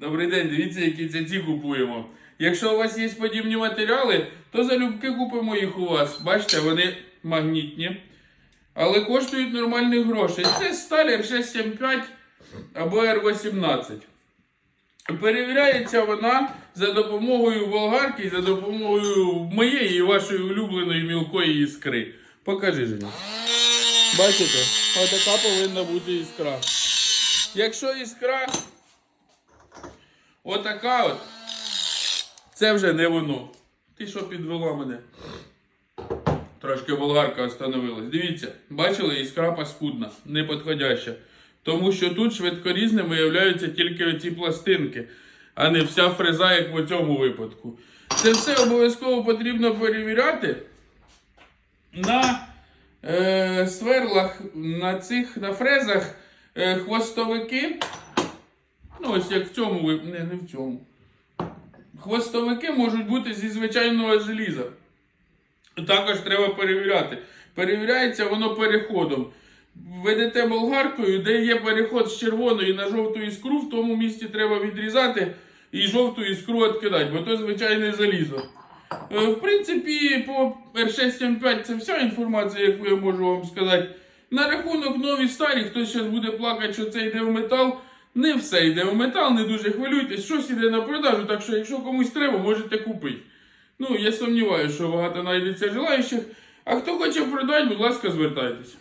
Добрий день, дивіться, які це ці купуємо. Якщо у вас є подібні матеріали, то залюбки купимо їх у вас. Бачите, вони магнітні. Але коштують нормальних грошей. Це сталь R675 або R18. Перевіряється вона за допомогою болгарки за допомогою моєї і вашої улюбленої мілкої іскри. Покажи Женя. Бачите, отака повинна бути іскра. Якщо іскра отака от, це вже не воно. Ти що підвела мене? Трошки болгарка остановилась. Дивіться, бачили, іскра паскудна, неподходяща. Тому що тут швидкорізним виявляються тільки оці пластинки, а не вся фреза, як в цьому випадку. Це все обов'язково потрібно перевіряти на е, сверлах, на цих на фрезах е, хвостовики. Ну, ось як в цьому Не, не в цьому. Хвостовики можуть бути зі звичайного желіза. Також треба перевіряти. Перевіряється воно переходом. Ведете болгаркою, де є переход з червоної на жовту іскру, в тому місці треба відрізати і жовту іскру відкидати, бо то звичайне залізо. Е, В принципі, по R675 це вся інформація, яку я можу вам сказати. На рахунок нові старі, хтось зараз буде плакати, що це йде в метал. Не все йде в метал, не дуже хвилюйтесь, щось йде на продажу, так що якщо комусь треба, можете купити. Ну, я сумніваюся, що багато знайдеться желаючих. А хто хоче продати, будь ласка, звертайтеся.